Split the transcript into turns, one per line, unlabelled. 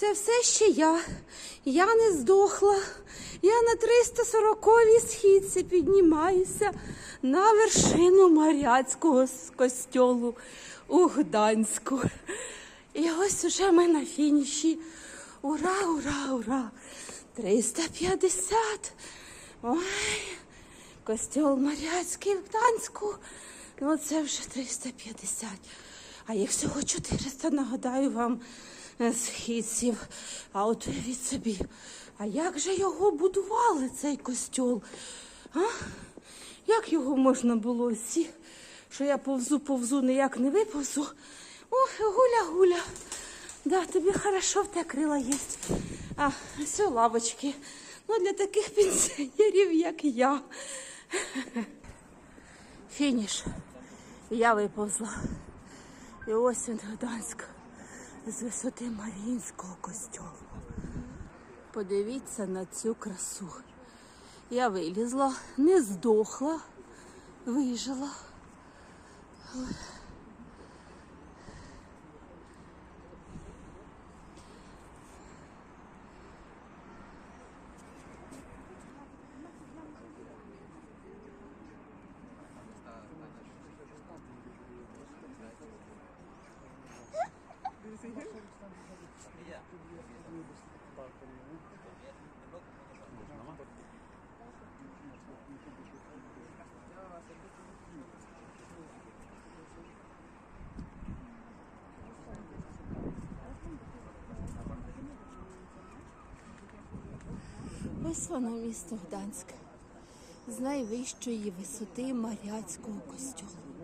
Це все ще я. Я не здохла. Я на 340-й східці піднімаюся на вершину Маряцького костьолу у Гданську. І ось уже ми на фініші. Ура, ура, ура! 350. Ой, костьол Маряцький в Гданську. Ну, це вже 350. А їх всього 400, нагадаю вам, східців. А от уявіть собі, а як же його будували, цей костьол? А? Як його можна було всі, що я повзу, повзу, ніяк не виповзу? Ох, гуля-гуля. Да, тобі хорошо в те крила є. А, все лавочки. Ну, для таких пенсіонерів, як я. Фініш. Я виповзла. І ось він Гданськ з висоти Маріїнського костьолу. Подивіться на цю красу. Я вилізла, не здохла, вижила. Ось воно місто Гданськ з найвищої висоти Маряцького костьолу.